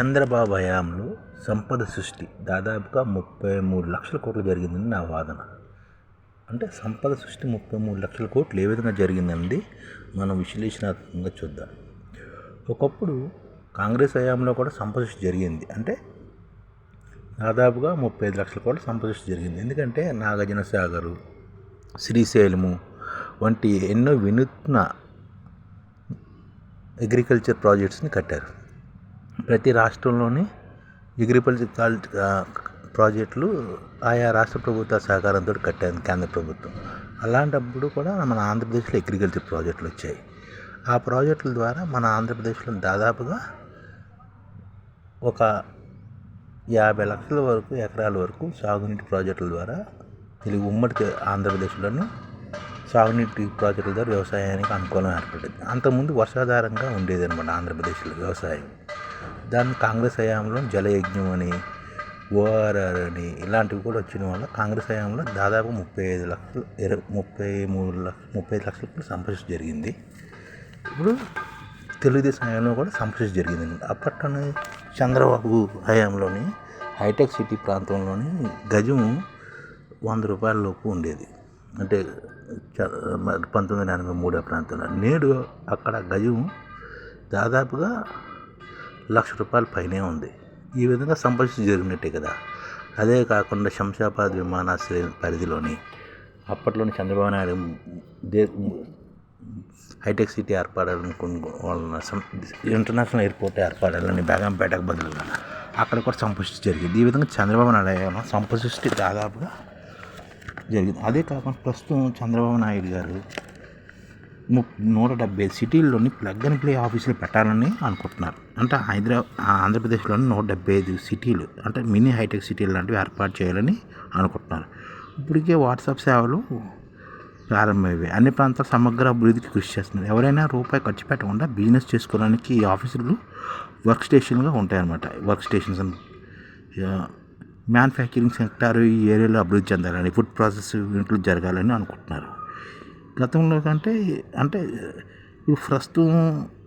చంద్రబాబు హయాంలో సంపద సృష్టి దాదాపుగా ముప్పై మూడు లక్షల కోట్లు జరిగిందని నా వాదన. అంటే సంపద సృష్టి ముప్పై మూడు లక్షల కోట్లు ఏ విధంగా జరిగిందండి? మనం విశ్లేషణాత్మకంగా చూద్దాం. ఒకప్పుడు కాంగ్రెస్ హయాంలో కూడా సంపద సృష్టి జరిగింది. అంటే దాదాపుగా ముప్పై ఐదు లక్షల కోట్ల సంపద సృష్టి జరిగింది. ఎందుకంటే నాగార్జున సాగరు శ్రీశైలము వంటి ఎన్నో వినూత్న అగ్రికల్చర్ ప్రాజెక్ట్స్ని కట్టారు. ప్రతి రాష్ట్రంలోని అగ్రికల్చర్ ప్రాజెక్టులు ఆయా రాష్ట్ర ప్రభుత్వ సహకారంతో కట్టారు కేంద్ర ప్రభుత్వం. అలాంటప్పుడు కూడా మన ఆంధ్రప్రదేశ్లో అగ్రికల్చర్ ప్రాజెక్టులు వచ్చాయి. ఆ ప్రాజెక్టుల ద్వారా మన ఆంధ్రప్రదేశ్లో దాదాపుగా ఒక యాభై లక్షల వరకు ఎకరాల వరకు సాగునీటి ప్రాజెక్టుల ద్వారా తెలుగు ఉమ్మడి ఆంధ్రప్రదేశ్లోని సాగునీటి ప్రాజెక్టుల ద్వారా వ్యవసాయానికి అనుకూలం ఏర్పడింది. అంతకుముందు వర్షాధారంగా ఉండేది అనమాట ఆంధ్రప్రదేశ్లో వ్యవసాయం. దాన్ని కాంగ్రెస్ హయాంలో జలయజ్ఞం అని ఓఆర్ఆర్ అని ఇలాంటివి కూడా వచ్చిన వల్ల కాంగ్రెస్ హయాంలో దాదాపు ముప్పై ఐదు లక్షలు ఇరవై ముప్పై మూడు లక్ష ముప్పై ఐదు లక్షలు కూడా సంపద జరిగింది. ఇప్పుడు తెలుగుదేశం హయాంలో కూడా సంపద జరిగింది. అప్పట్లోనే చంద్రబాబు హయాంలోని హైటెక్ సిటీ ప్రాంతంలోని గజం వంద రూపాయల లోపు ఉండేది. అంటే పంతొమ్మిది వందల ఎనభై మూడో ప్రాంతంలో. నేడు అక్కడ గజం దాదాపుగా లక్ష రూపాయల పైనే ఉంది. ఈ విధంగా సంపద జరిగినట్టే కదా. అదే కాకుండా శంషాబాద్ విమానాశ్రయం పరిధిలోని అప్పట్లోని చంద్రబాబు నాయుడు దే హైటెక్ సిటీ ఏర్పడాలనుకున్న వాళ్ళ ఇంటర్నేషనల్ ఎయిర్పోర్ట్ ఏర్పడాలని బేగంపేటకు బదులుగా అక్కడ కూడా సంపుష్టి జరిగింది. ఈ విధంగా చంద్రబాబు నాయుడు సంపుష్టి దాదాపుగా జరిగింది. అదే కాకుండా ప్రస్తుతం చంద్రబాబు నాయుడు గారు నూట డెబ్బై సిటీల్లోని ప్లగ్ అండ్ ప్లే ఆఫీసులు పెట్టాలని అనుకుంటున్నారు. అంటే హైదరాబాద్ ఆంధ్రప్రదేశ్లోని నూట డెబ్బై ఐదు సిటీలు అంటే మినీ హైటెక్ సిటీలు లాంటివి ఏర్పాటు చేయాలని అనుకుంటున్నారు. ఇప్పటికే వాట్సాప్ సేవలు ప్రారంభమయ్యాయి అన్ని ప్రాంతాల సమగ్ర అభివృద్ధికి కృషి చేస్తున్నారు. ఎవరైనా రూపాయి ఖర్చు పెట్టకుండా బిజినెస్ చేసుకోవడానికి ఈ ఆఫీసులు వర్క్ స్టేషన్గా ఉంటాయన్నమాట. వర్క్ స్టేషన్స్ మ్యానుఫ్యాక్చరింగ్ సెక్టార్ ఈ ఏరియాలో అభివృద్ధి చెందాలని ఫుడ్ ప్రాసెస్ యూనిట్లు జరగాలని అనుకుంటున్నారు. గతంలో కంటే అంటే ఇప్పుడు ప్రస్తుతం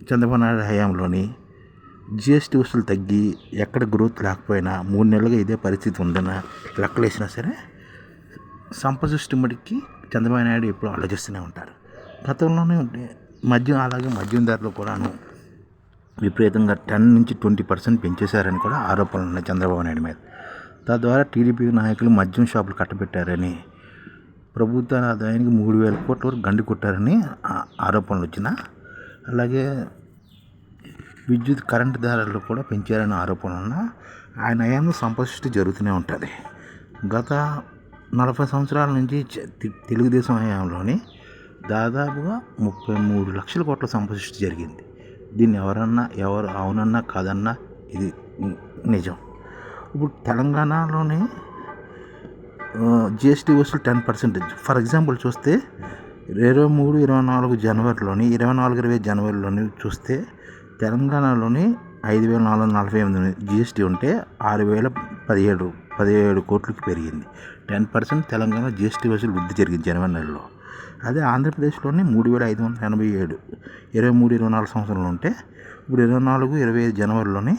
చంద్రబాబు నాయుడు హయాంలోని జిఎస్టీ వసూలు తగ్గి ఎక్కడ గ్రోత్ లేకపోయినా మూడు నెలలుగా ఇదే పరిస్థితి ఉందన్న లెక్కలేసినా సరే సంపద సృష్టి మటుకి చంద్రబాబు నాయుడు ఎప్పుడు ఆలోచిస్తూనే ఉంటారు. గతంలోనే మద్యం అలాగే మద్యం ధరలు కూడాను విపరీతంగా టెన్ నుంచి ట్వంటీ పర్సెంట్ పెంచేశారని కూడా ఆరోపణలు ఉన్నాయి చంద్రబాబు నాయుడు మీద. తద్వారా టీడీపీ నాయకులు మద్యం షాపులు కట్టబెట్టారని ప్రభుత్వ ఆదాయానికి మూడు వేల కోట్ల వరకు గండి కొట్టారని ఆరోపణలు వచ్చిన అలాగే విద్యుత్ కరెంటు ధరలు కూడా పెంచారని ఆరోపణలు ఉన్న ఆయన హయాంలో సంపద జరుగుతూనే ఉంటుంది. గత నలభై సంవత్సరాల నుంచి తెలుగుదేశం హయాంలోని దాదాపుగా ముప్పై మూడు లక్షల కోట్ల సంపద జరిగింది. దీన్ని ఎవరన్నా ఎవరు అవునన్నా కాదన్నా ఇది నిజం. ఇప్పుడు తెలంగాణలోనే జిఎస్టీ వసూలు టెన్ పర్సెంటేజ్ ఫర్ ఎగ్జాంపుల్ చూస్తే ఇరవై మూడు ఇరవై నాలుగు జనవరిలోని ఇరవై నాలుగు ఇరవై జనవరిలోని చూస్తే తెలంగాణలోని ఐదు వేల నాలుగు వందల నలభై ఎనిమిది జిఎస్టీ ఉంటే ఆరు వేల పదిహేడు పదిహేడు కోట్లకి పెరిగింది. టెన్ పర్సెంట్ తెలంగాణ జిఎస్టీ వసూలు వృద్ధి జరిగింది జనవరి నెలలో. అదే ఆంధ్రప్రదేశ్లోని మూడు వేల ఐదు వందల ఎనభై ఏడు ఇరవై మూడు ఇరవై నాలుగు సంవత్సరంలో ఉంటే ఇప్పుడు ఇరవై నాలుగు ఇరవై ఐదు జనవరిలోని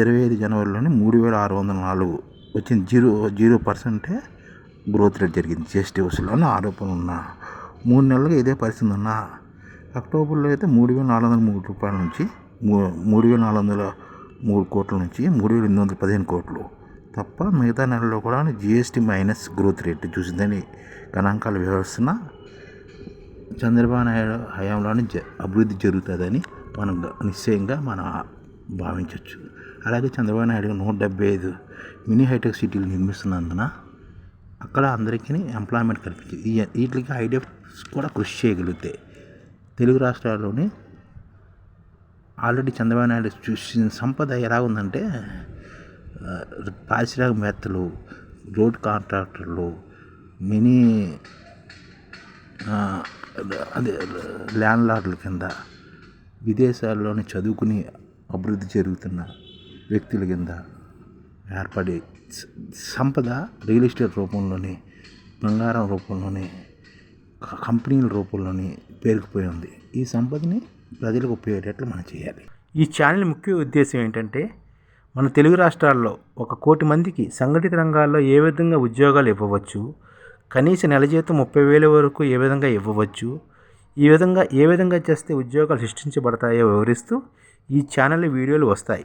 ఇరవై ఐదు జనవరిలోని మూడు వేల ఆరు వందల నాలుగు వచ్చింది. జీరో జీరో పర్సెంటే గ్రోత్ రేట్ జరిగింది. జిఎస్టీ వసూలు ఆరోపణలు ఉన్న మూడు నెలలుగా ఇదే పరిస్థితి ఉన్న అక్టోబర్లో అయితే మూడు వేల నాలుగు వందల మూడు రూపాయల నుంచి మూడు వేల నాలుగు వందల మూడు కోట్ల నుంచి మూడు వేల ఎనిమిది వందల పదిహేను కోట్లు తప్ప మిగతా నెలలో కూడా జిఎస్టీ మైనస్ గ్రోత్ రేట్ చూసిందని గణాంకాలు వివరిస్తున్న చంద్రబాబు నాయుడు హయాంలోనే జ అభివృద్ధి జరుగుతుందని మనం నిశ్చయంగా మనం భావించవచ్చు అలాగే చంద్రబాబు నాయుడు నూట డెబ్బై ఐదు మినీ హైటెక్ సిటీలు నిర్మిస్తున్నందున అక్కడ అందరికీ ఎంప్లాయ్మెంట్ కల్పించింది వీటికి ఐడియాస్ కూడా కృషి చేయగలిగితే తెలుగు రాష్ట్రాల్లోని ఆల్రెడీ చంద్రబాబు నాయుడు చూసిన సంపద ఎలా ఉందంటే పారిశ్రామికవేత్తలు రోడ్ కాంట్రాక్టర్లు మినీ అదే ల్యాండ్ లార్డ్ల కింద విదేశాల్లోనే చదువుకుని అభివృద్ధి జరుగుతున్న వ్యక్తుల కింద ఏర్పడి సంపద రియల్ ఎస్టేట్ రూపంలోని బంగారం రూపంలోని కంపెనీల రూపంలోని పేరుకుపోయి ఉంది. ఈ సంపదని ప్రజలకు ఉపయోగేటట్లు మనం చేయాలి. ఈ ఛానల్ ముఖ్య ఉద్దేశం ఏంటంటే మన తెలుగు రాష్ట్రాల్లో ఒక కోటి మందికి సంఘటిత రంగాల్లో ఏ విధంగా ఉద్యోగాలు ఇవ్వవచ్చు కనీస నెల జీతం ముప్పై వేల వరకు ఏ విధంగా ఇవ్వవచ్చు ఈ విధంగా ఏ విధంగా చేస్తే ఉద్యోగాలు సృష్టించబడతాయో వివరిస్తూ ఈ ఛానల్ వీడియోలు వస్తాయి.